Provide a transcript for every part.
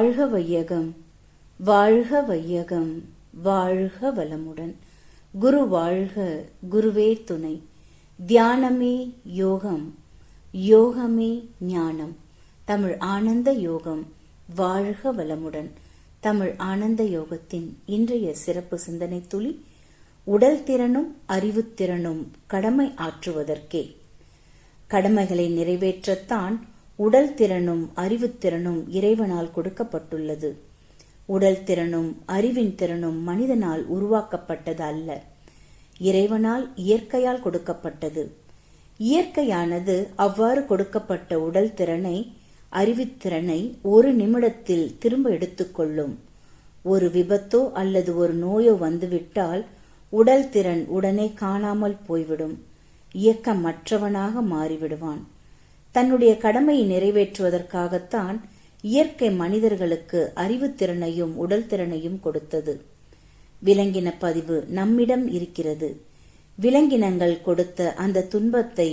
வாழ்க வையகம் வாழ்க வையகம் வாழ்க வளமுடன். குரு வாழ்க குருவே துணை. தியானமே யோகம் யோகமே ஞானம். தமிழ் ஆனந்த யோகம் வாழ்க வளமுடன். தமிழ் ஆனந்த யோகத்தின் இன்றைய சிறப்பு சிந்தனை துளி உடல் திறனும் அறிவுத்திறனும் கடமை ஆற்றுவதற்கே. கடமைகளை நிறைவேற்றத்தான் உடல் திறனும் அறிவுத்திறனும் இறைவனால் கொடுக்கப்பட்டுள்ளது. உடல் திறனும் அறிவின் திறனும் மனிதனால் உருவாக்கப்பட்டது அல்ல. இறைவனால் இயற்கையால் கொடுக்கப்பட்டது. இயற்கையானது அவ்வாறு கொடுக்கப்பட்ட உடல் திறனை அறிவுத்திறனை ஒரு நிமிடத்தில் திரும்ப எடுத்துக்கொள்ளும் ஒரு விபத்தோ அல்லது ஒரு நோயோ வந்துவிட்டால் உடல் திறன் உடனே காணாமல் போய்விடும். இயக்கமற்றவனாக மாறிவிடுவான். தன்னுடைய கடமையை நிறைவேற்றுவதற்காகத்தான் இயற்கை மனிதர்களுக்கு அறிவுத்திறனையும் உடல் திறனையும் கொடுத்தது. விலங்கின பதிவு நம்மிடம் இருக்கிறது. விலங்கினங்கள் கொடுத்த அந்த துன்பத்தை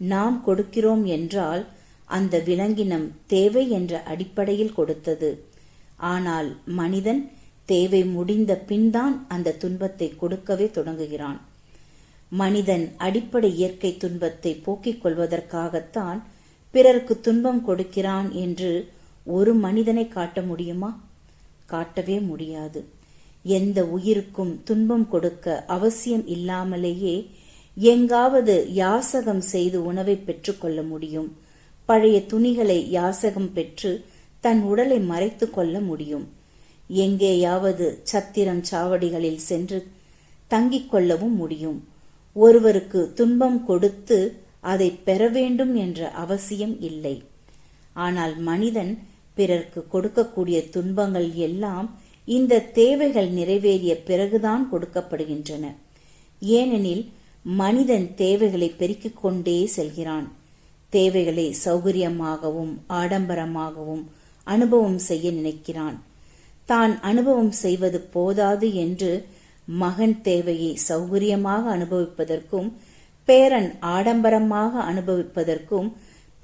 நாம் கொடுக்கிறோம் என்றால் அந்த விலங்கினம் தேவை என்ற அடிப்படையில் கொடுத்தது. ஆனால் மனிதன் தேவை முடிந்த பின்தான் அந்த துன்பத்தை கொடுக்கவே தொடங்குகிறான். மனிதன் அடிப்படை இயற்கை துன்பத்தை போக்கிக் கொள்வதற்காகத்தான் பிறருக்கு துன்பம் கொடுக்கிறான் என்று ஒரு மனிதனை காட்ட முடியுமா? காட்டவே முடியாது. எந்த உயிருக்கும் துன்பம் கொடுக்க அவசியம் இல்லாமலேயே எங்காவது யாசகம் செய்து உணவை பெற்றுக்கொள்ள முடியும். பழைய துணிகளை யாசகம் பெற்று தன் உடலை மறைத்து கொள்ள முடியும். எங்கேயாவது சத்திரம் சாவடிகளில் சென்று தங்கிக் கொள்ளவும் முடியும். ஒருவருக்கு துன்பம் கொடுத்து அதை பெற வேண்டும் என்ற அவசியம் இல்லை. ஆனால் மனிதன் பிறர்க்கு கொடுக்கக்கூடிய துன்பங்கள் எல்லாம் இந்த தேவைகள் நிறைவேறிய பிறகுதான் கொடுக்கப்படுகின்றன. ஏனெனில் மனிதன் தேவைகளை பெருக்கிக் கொண்டே செல்கிறான். தேவைகளை சௌகரியமாகவும் ஆடம்பரமாகவும் அனுபவம் செய்ய நினைக்கிறான். தான் அனுபவம் செய்வது போதாது என்று மகன் தேவையை சௌகரியமாக அனுபவிப்பதற்கும் பேரன் ஆடம்பரமாக அனுபவிப்பதற்கும்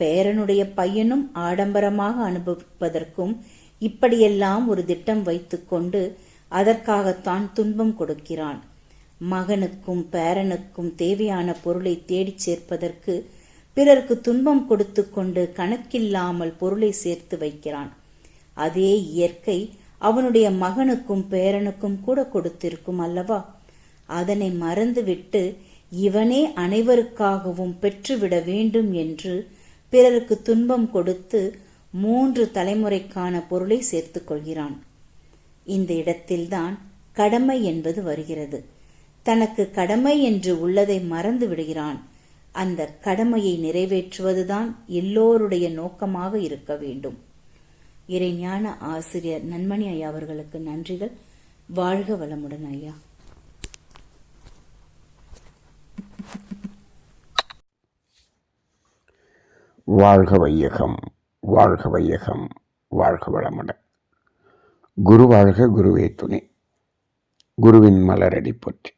பேரனுடைய பையனும் ஆடம்பரமாக அனுபவிப்பதற்கும் இப்படியெல்லாம் ஒரு திட்டம் வைத்துக்கொண்டு அதற்காகத்தான் துன்பம் கொடுக்கிறான். மகனுக்கும் பேரனுக்கும் தேவையான பொருளை தேடிச் சேர்ப்பதற்கு பிறருக்கு துன்பம் கொடுத்து கொண்டு கணக்கில்லாமல் பொருளை சேர்த்து வைக்கிறான். அதே இயற்கை அவனுடைய மகனுக்கும் பேரனுக்கும் கூட கொடுத்திருக்கும் அல்லவா? அதனை மறந்துவிட்டு இவனே அனைவருக்காகவும் பெற்றுவிட வேண்டும் என்று பிறருக்கு துன்பம் கொடுத்து மூன்று தலைமுறைக்கான பொருளை சேர்த்துக் கொள்கிறான். இந்த இடத்தில்தான் கடமை என்பது வருகிறது. தனக்கு கடமை என்று உள்ளதை மறந்து விடுகிறான். அந்த கடமையை நிறைவேற்றுவதுதான் எல்லோருடைய நோக்கமாக இருக்க வேண்டும். இறைஞான ஆசிரியர் நன்மணி ஐயா அவர்களுக்கு நன்றிகள். வாழ்க வளமுடன் ஐயா. வாழ்க வையகம் வாழ்க வையகம் வாழ்க வளமுடன். குரு வாழ்க குருவே துணை. குருவின் மலரடி போற்றி.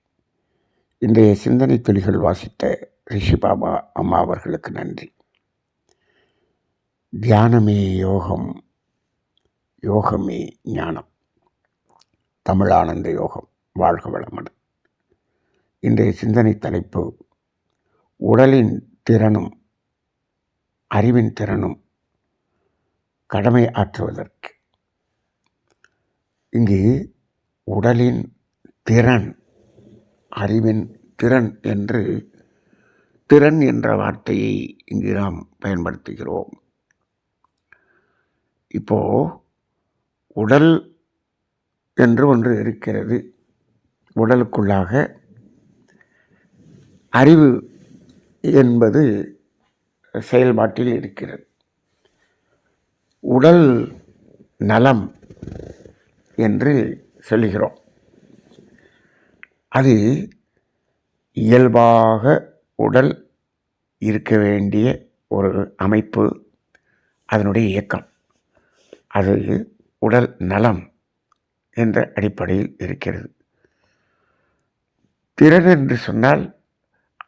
இன்றைய சிந்தனை துளிகள் வாசித்த ரிஷி பாபா அம்மா அவர்களுக்கு நன்றி. தியானமே யோகம் யோகமே ஞானம். தமிழானந்த யோகம் வாழ்க வளமுடன். இன்றைய சிந்தனை தலைப்பு உடலின் திறனும் அறிவின் திறனும் கடமை ஆற்றுவதற்கு. இங்கு உடலின் திறன் அறிவின் திறன் என்று திறன் என்ற வார்த்தையை இங்கு நாம் பயன்படுத்துகிறோம். இப்போ உடல் என்று ஒன்று இருக்கிறது. உடலுக்குள்ளாக அறிவு என்பது செயல்பாட்டில் இருக்கிறது. உடல் நலம் என்று சொல்லுகிறோம். அது இயல்பாக உடல் இருக்க வேண்டிய ஒரு அமைப்பு அதனுடைய இயக்கம். அது உடல் நலம் என்ற அடிப்படையில் இருக்கிறது. திறன் என்று சொன்னால்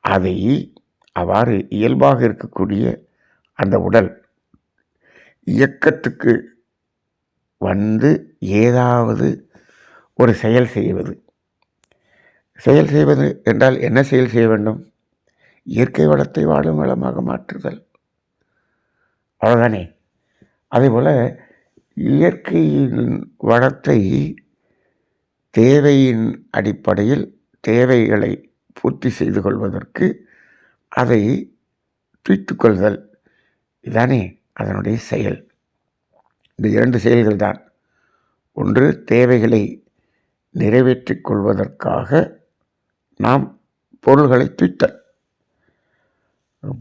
அதை அவ்வாறு இயல்பாக இருக்கக்கூடிய அந்த உடல் இயக்கத்துக்கு வந்து ஏதாவது ஒரு செயல் செய்வது. செயல் செய்வது என்றால் என்ன செயல் செய்ய வேண்டும்? இயற்கை வளத்தை வாழும் வளமாக மாற்றுதல். அவ்வளோதானே அதேபோல் இயற்கையின் வளத்தை தேவையின் அடிப்படையில் தேவைகளை பூர்த்தி செய்து கொள்வதற்கு அதை துய்த்து கொள்தல் இதானே அதனுடைய செயல். இந்த இரண்டு செயல்கள் தான் ஒன்று தேவைகளை நிறைவேற்றிக் கொள்வதற்காக நாம் பொருள்களை தூய்த்தல்.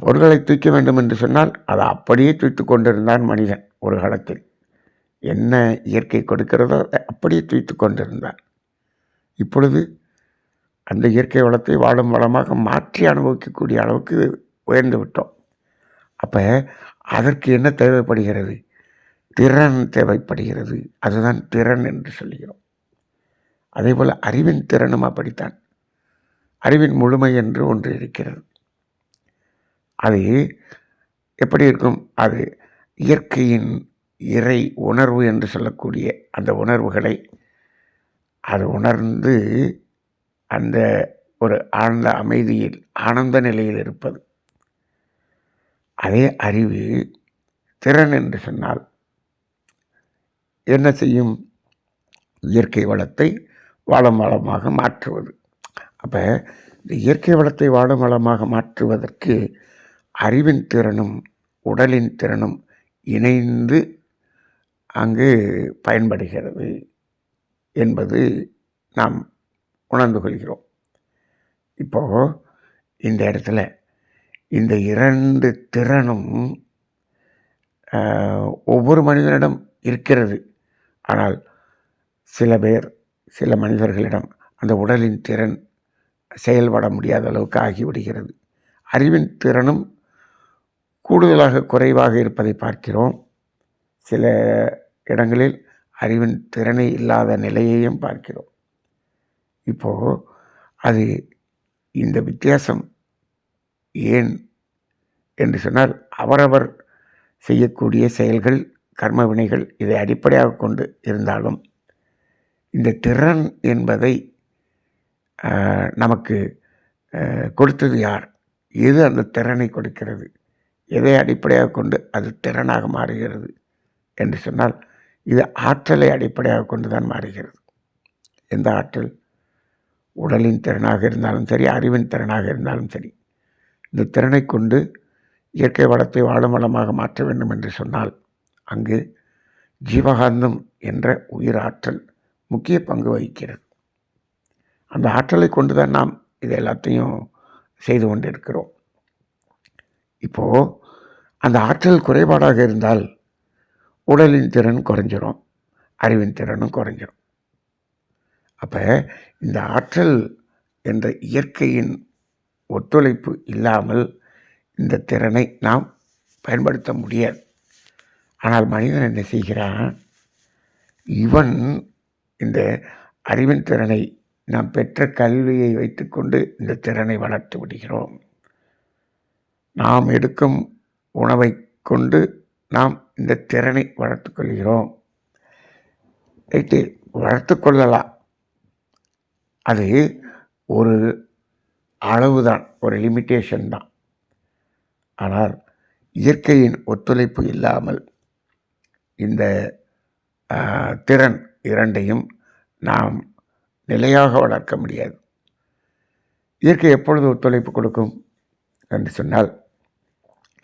பொருள்களை தூக்க வேண்டும் என்று சொன்னால் அதை அப்படியே தூய்த்து கொண்டிருந்தான் மனிதன் ஒரு காலத்தில். என்ன இயற்கை கொடுக்கிறதோ அதை அப்படியே தூய்த்து கொண்டிருந்தான். இப்பொழுது அந்த இயற்கை வளத்தை வாழும் வளமாக மாற்றி அனுபவிக்கக்கூடிய அளவுக்கு உயர்ந்து விட்டோம். அப்போ அதற்கு என்ன தேவைப்படுகிறது? திறன் தேவைப்படுகிறது. அதுதான் திறன் என்று சொல்கிறோம். அதே போல் அறிவின் திறனும் அப்படித்தான். அறிவின் முழுமை என்று ஒன்று இருக்கிறது. அது எப்படி இருக்கும்? அது இயற்கையின் இறை உணர்வு என்று சொல்லக்கூடிய அந்த உணர்வுகளை அது உணர்ந்து அந்த ஒரு ஆழ்ந்த அமைதியில் ஆனந்த நிலையில் இருப்பது. அதே அறிவு திறன் என்று சொன்னால் என்ன செய்யும்? இயற்கை வளத்தை வாழும் வளமாக மாற்றுவது. அப்போ இந்த இயற்கை வளத்தை வாழும் வளமாக மாற்றுவதற்கு அறிவின் திறனும் உடலின் திறனும் இணைந்து அங்கு பயன்படுகிறது என்பது நாம் உணர்ந்து கொள்கிறோம். இப்போது இந்த இடத்துல இந்த இரண்டு திறனும் ஒவ்வொரு மனிதனிடம் இருக்கிறது. ஆனால் சில பேர் சில மனிதர்களிடம் அந்த உடலின் திறன் செயல்பட முடியாத அளவுக்கு ஆகிவிடுகிறது. அறிவின் திறனும் கூடுதலாக குறைவாக இருப்பதை பார்க்கிறோம். சில இடங்களில் அறிவின் திறனை இல்லாத நிலையையும் பார்க்கிறோம். இப்போது அது இந்த வித்தியாசம் ஏன் என்று சொன்னால் அவரவர் செய்யக்கூடிய செயல்கள் கர்ம வினைகள் இதை அடிப்படையாக கொண்டு இருந்தாலும் இந்த திறன் என்பதை நமக்கு கொடுத்தது யார்? எது அந்த திறனை கொடுக்கிறது? எதை அடிப்படையாக கொண்டு அது திறனாக மாறுகிறது? என்று சொன்னால் இது ஆற்றலை அடிப்படையாக கொண்டு தான் மாறுகிறது. எந்த ஆற்றல்? உடலின் திறனாக இருந்தாலும் சரி அறிவின் திறனாக இருந்தாலும் சரி இந்த திறனை கொண்டு இயற்கை வளத்தை வாழும் வளமாக மாற்ற வேண்டும் என்று சொன்னால் அங்கு ஜீவகாந்தம் என்ற உயிர் ஆற்றல் முக்கிய பங்கு வகிக்கிறது. அந்த ஆற்றலை கொண்டு தான் நாம் இது எல்லாத்தையும் செய்து கொண்டிருக்கிறோம். இப்போது அந்த ஆற்றல் குறைபாடாக இருந்தால் உடலின் திறன் குறைஞ்சிரும் அறிவின் திறனும் குறைஞ்சிரும். அப்போ இந்த ஆற்றல் என்ற இயற்கையின் ஒத்துழைப்பு இல்லாமல் இந்த திறனை நாம் பயன்படுத்த முடியாது. ஆனால் மனிதன் என்ன செய்கிறான்? இவன் இந்த அறிவின் திறனை நாம் பெற்ற கல்வியை வைத்துக்கொண்டு இந்த திறனை வளர்த்து விடுகிறோம். நாம் எடுக்கும் உணவை கொண்டு நாம் இந்த திறனை வளர்த்து கொள்கிறோம். ரைட்டு வளர்த்து கொள்ளலாம். அது ஒரு அளவு தான் ஒரு லிமிட்டேஷன் தான். ஆனால் இயற்கையின் ஒத்துழைப்பு இல்லாமல் இந்த திறன் இரண்டையும் நாம் நிலையாக வளர்க்க முடியாது. இயற்கை எப்பொழுது ஒத்துழைப்பு கொடுக்கும் என்று சொன்னால்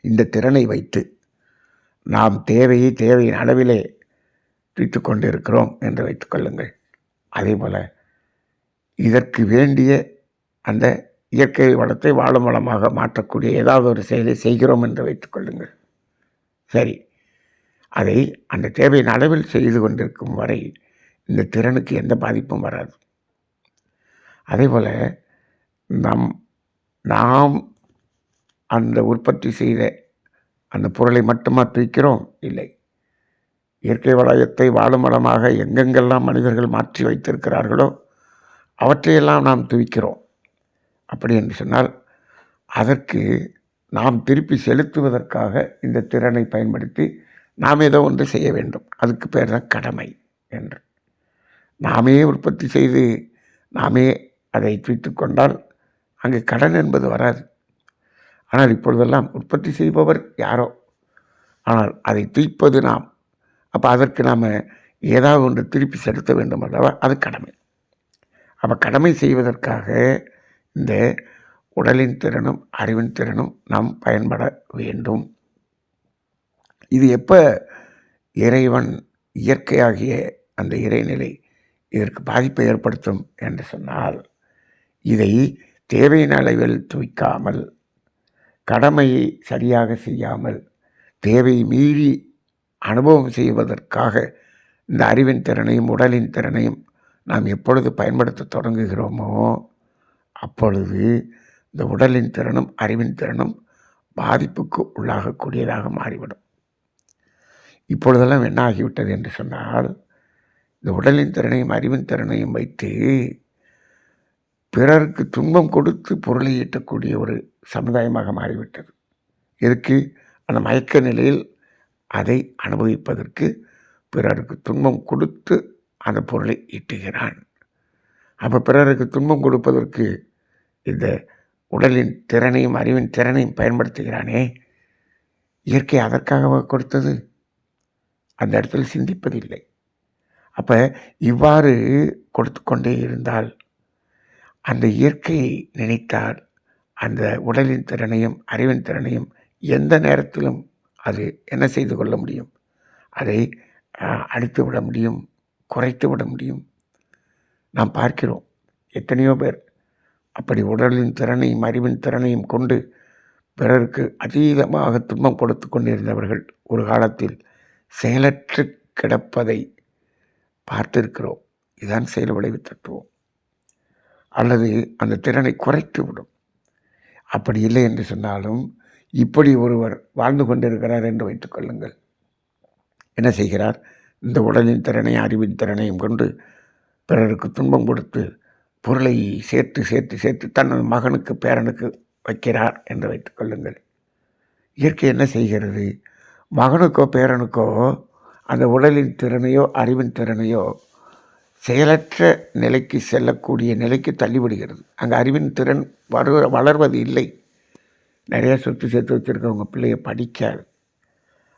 இந்த திறனை வைத்து நாம் தேவையை தேவையின் அளவிலே தீர்த்து கொண்டு இருக்கிறோம் என்று வைத்துக்கொள்ளுங்கள் அதே போல் இதற்கு வேண்டிய அந்த இயற்கை வளத்தை வாழும் வளமாக மாற்றக்கூடிய ஏதாவது ஒரு செயலை செய்கிறோம் என்று வைத்துக்கொள்ளுங்கள் சரி. அதை அந்த தேவையின் அளவில் செய்து கொண்டிருக்கும் வரை இந்த திறனுக்கு எந்த பாதிப்பும் வராது. அதே போல் நம் நாம் அந்த உற்பத்தி செய்த அந்த பொருளை மட்டுமா தூக்கிறோம்? இல்லை. இயற்கை வளையத்தை வாழும் வளமாக எங்கெங்கெல்லாம் மனிதர்கள் மாற்றி வைத்திருக்கிறார்களோ அவற்றையெல்லாம் நாம் துவிக்கிறோம். அப்படி என்று சொன்னால் அதற்கு நாம் திருப்பி செலுத்துவதற்காக இந்த திறனை பயன்படுத்தி நாம் ஏதோ ஒன்று செய்ய வேண்டும். அதுக்கு பேர் தான் கடமை என்று. நாமே உற்பத்தி செய்து நாமே அதை தூய்த்து கொண்டால் அங்கே கடன் என்பது வராது. ஆனால் இப்பொழுதெல்லாம் உற்பத்தி செய்பவர் யாரோ? ஆனால் அதை தூய்ப்பது நாம். அப்போ அதற்கு நாம் ஏதாவது ஒன்று திருப்பி செலுத்த வேண்டும் அல்லவா? அது கடமை. அப்போ கடமை செய்வதற்காக இந்த உடலின் திறனும் அறிவின் திறனும் நாம் பயன்பட வேண்டும். இது எப்போ இறைவன் இயற்கையாகிய அந்த இறைநிலை இதற்கு பாதிப்பை ஏற்படுத்தும் என்று சொன்னால் இதை தேவையின் அளவில் தூய்க்காமல் கடமையை சரியாக செய்யாமல் தேவை மீறி அனுபவம் செய்வதற்காக இந்த அறிவின் திறனையும் உடலின் திறனையும் நாம் எப்பொழுது பயன்படுத்த தொடங்குகிறோமோ அப்பொழுது இந்த உடலின் திறனும் அறிவின் திறனும் பாதிப்புக்கு உள்ளாகக்கூடியதாக மாறிவிடும். இப்பொழுதெல்லாம் என்ன ஆகிவிட்டது என்று சொன்னால் இந்த உடலின் திறனையும் அறிவின் திறனையும் வைத்து பிறருக்கு துன்பம் கொடுத்து பொருளை ஈட்டக்கூடிய ஒரு சமுதாயமாக மாறிவிட்டது. எதுக்கு? அந்த மயக்க நிலையில் அதை அனுபவிப்பதற்கு பிறருக்கு துன்பம் கொடுத்து அந்த பொருளை ஈட்டுகிறான். அப்போ பிறருக்கு துன்பம் கொடுப்பதற்கு இந்த உடலின் திறனையும் அறிவின் திறனையும் பயன்படுத்துகிறானே. இயற்கை அதற்காக கொடுத்தது? அந்த இடத்துல சிந்திப்பதில்லை. அப்போ இவ்வாறு கொடுத்து கொண்டே இருந்தால் அந்த இயற்கையை நினைத்தால் அந்த உடலின் திறனையும் அறிவின் திறனையும் எந்த நேரத்திலும் அது என்ன செய்து கொள்ள முடியும்? அதை அழித்து விட முடியும்? குறைத்து விட முடியும். நாம் பார்க்கிறோம் எத்தனையோ பேர் அப்படி உடலின் திறனையும் அறிவின் திறனையும் கொண்டு பிறருக்கு அதீதமாக துன்பம் கொடுத்து கொண்டிருந்தவர்கள் ஒரு காலத்தில் செயலற்று கிடப்பதை பார்த்திருக்கிறோம். இதுதான் செயல் விளைவு தத்துவம். அல்லது அந்த திறனை குறைத்து விடும். அப்படி இல்லை என்று சொன்னாலும் இப்படி ஒருவர் வாழ்ந்து கொண்டிருக்கிறார் என்று வைத்துக்கொள்ளுங்கள் என்ன செய்கிறார்? இந்த உடலின் திறனையும் அறிவின் திறனையும் கொண்டு பிறருக்கு துன்பம் கொடுத்து பொருளை சேர்த்து சேர்த்து சேர்த்து தனது மகனுக்கு பேரனுக்கு வைக்கிறார் என்று வைத்துக்கொள்ளுங்கள் இயற்கை என்ன செய்கிறது? மகனுக்கோ பேரனுக்கோ அந்த உடலின் திறனையோ அறிவின் திறனையோ செயலற்ற நிலைக்கு செல்லக்கூடிய நிலைக்கு தள்ளிவிடுகிறது. அங்கே அறிவின் திறன் வரு வளர்வது இல்லை. நிறைய சொத்து சேர்த்து வச்சுருக்கவங்க பிள்ளைய படிக்காது.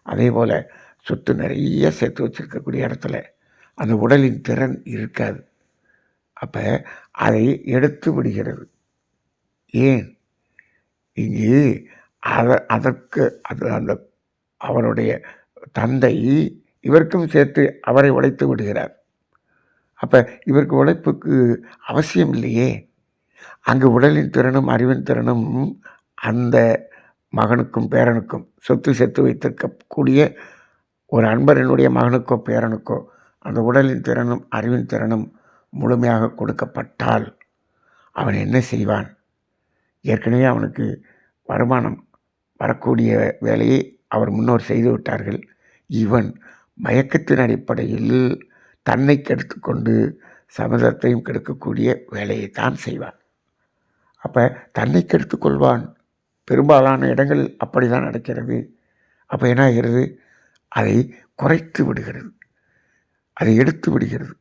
அதே போல் சொத்து நிறைய சேர்த்து வச்சுருக்கக்கூடிய இடத்துல அந்த உடலின் திறன் இருக்காது. அப்போ அதை எடுத்து விடுகிறது. ஏன்? இங்கு அதை அதற்கு அது அந்த அவருடைய தந்தை இவருக்கும் சேர்த்து அவரை உழைத்து விடுகிறார். அப்போ இவருக்கு உழைப்புக்கு அவசியம் இல்லையே. அங்கு உடலின் திறனும் அறிவின் திறனும் அந்த மகனுக்கும் பேரனுக்கும் சொத்து சேர்த்து வைத்திருக்கக்கூடிய ஒரு அன்பரனுடைய மகனுக்கோ பேரனுக்கோ அந்த உடலின் திறனும் அறிவின் திறனும் முழுமையாக கொடுக்கப்பட்டால் அவன் என்ன செய்வான்? ஏற்கனவே அவனுக்கு வருமானம் வரக்கூடிய வேலையை அவர் முன்னோர் செய்து விட்டார்கள். இவன் மயக்கத்தின் அடிப்படையில் தன்னை கெடுத்து கொண்டு சமதத்தையும் கெடுக்கக்கூடிய வேலையை தான் செய்வான். அப்போ தன்னை கெடுத்து கொள்வான் பெரும்பாலான இடங்கள் அப்படி தான் நடக்கிறது. அப்போ என்ன ஆகிறது? அதை குறைத்து விடுகிறது. அதை எடுத்து விடுகிறது.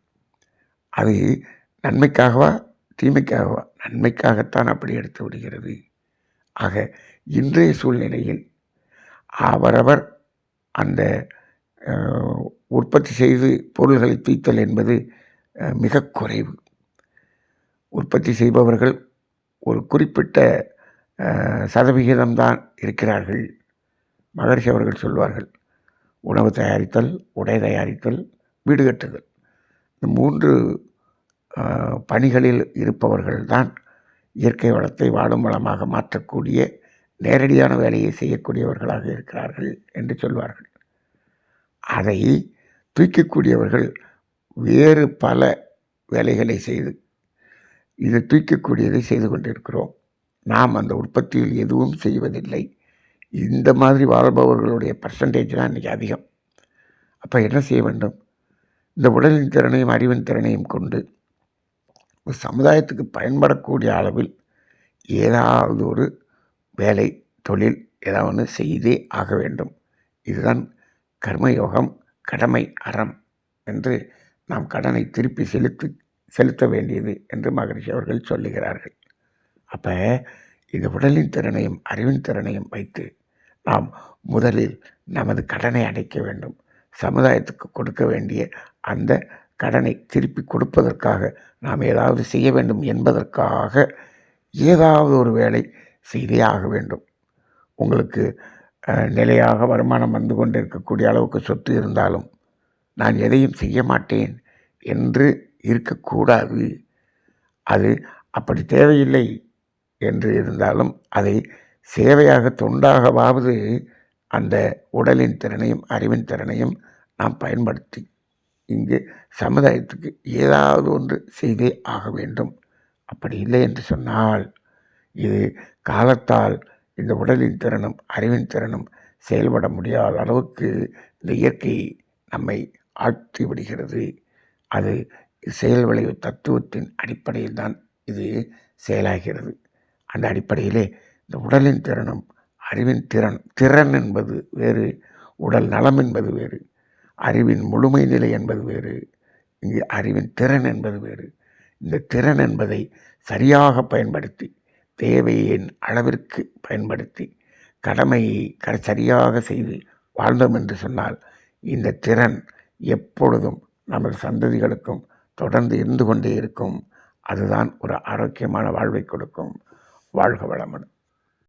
அது நன்மைக்காகவா தீமைக்காகவா? நன்மைக்காகத்தான் அப்படி எடுத்து விடுகிறது. ஆக இன்றைய சூழ்நிலையில் அவரவர் அந்த உற்பத்தி செய்து பொருள்களை தூய்த்தல் என்பது மிக குறைவு. உற்பத்தி செய்பவர்கள் ஒரு குறிப்பிட்ட சதவிகிதம்தான் இருக்கிறார்கள். மகர்ஷி அவர்கள் சொல்வார்கள் உணவு தயாரித்தல் உடை தயாரித்தல் வீடு கட்டுதல். இந்த மூன்று பணிகளில் இருப்பவர்கள்தான் இயற்கை வளத்தை வாழும் வளமாக மாற்றக்கூடிய நேரடியான வேலையை செய்யக்கூடியவர்களாக இருக்கிறார்கள் என்று சொல்வார்கள். அதை தூக்கக்கூடியவர்கள் வேறு பல வேலைகளை செய்து இதை தூக்கக்கூடியதை செய்து கொண்டிருக்கிறோம். நாம் அந்த உற்பத்தியில் எதுவும் செய்வதில்லை. இந்த மாதிரி வாழ்பவர்களுடைய பர்சன்டேஜ் தான் இன்றைக்கி அதிகம். அப்போ என்ன செய்ய வேண்டும்? இந்த உடலின் திறனையும் அறிவின் திறனையும் கொண்டு சமுதாயத்துக்கு பயன்படக்கூடிய அளவில் ஏதாவது ஒரு வேலை தொழில் ஏதாவது ஒன்று செய்தே ஆக வேண்டும். இதுதான் கர்மயோகம் கடமை அறம் என்று நாம் கடனை திருப்பி செலுத்தி செலுத்த வேண்டியது என்று மகரிஷி அவர்கள் சொல்லுகிறார்கள். அப்போ இந்த உடலின் திறனையும் அறிவின் திறனையும் வைத்து நாம் முதலில் நமது கடனை அடைக்க வேண்டும். சமுதாயத்துக்கு கொடுக்க வேண்டிய அந்த கடனை திருப்பி கொடுப்பதற்காக நாம் ஏதாவது செய்ய வேண்டும் என்பதற்காக ஏதாவது ஒரு வேலை செய்தே ஆக வேண்டும். உங்களுக்கு நிலையாக வருமானம் வந்து கொண்டு இருக்கக்கூடிய அளவுக்கு சொத்து இருந்தாலும் நான் எதையும் செய்ய மாட்டேன் என்று இருக்கக்கூடாது. அது அப்படி தேவையில்லை என்று இருந்தாலும் அதை சேவையாக தொண்டாகவாவது அந்த உடலின் திறனையும் அறிவின் திறனையும் நாம் பயன்படுத்தி இங்கு சமுதாயத்துக்கு ஏதாவது ஒன்று செய்தே ஆக வேண்டும். அப்படி இல்லை என்று சொன்னால் இது காலத்தால் இந்த உடலின் திறனும் அறிவின் திறனும் செயல்பட முடியாத அளவுக்கு இந்த இயற்கை நம்மை ஆழ்த்தி விடுகிறது. அது செயல் விளைவு தத்துவத்தின் அடிப்படையில் தான் இது செயலாகிறது. அந்த அடிப்படையிலே இந்த உடலின் திறனும் அறிவின் திறன் திறன் என்பது வேறு உடல் நலம் என்பது வேறு அறிவின் முழுமை நிலை என்பது வேறு இங்கே அறிவின் திறன் என்பது வேறு. இந்த திறன் என்பதை சரியாக பயன்படுத்தி தேவையின் அளவிற்கு பயன்படுத்தி கடமையை க சரியாக செய்து வாழ்ந்தோம் என்று சொன்னால் இந்த திறன் எப்பொழுதும் நமது சந்ததிகளுக்கும் தொடர்ந்து இருந்து கொண்டே இருக்கும். அதுதான் ஒரு ஆரோக்கியமான வாழ்வை கொடுக்கும். வாழ்க வளமுடன்.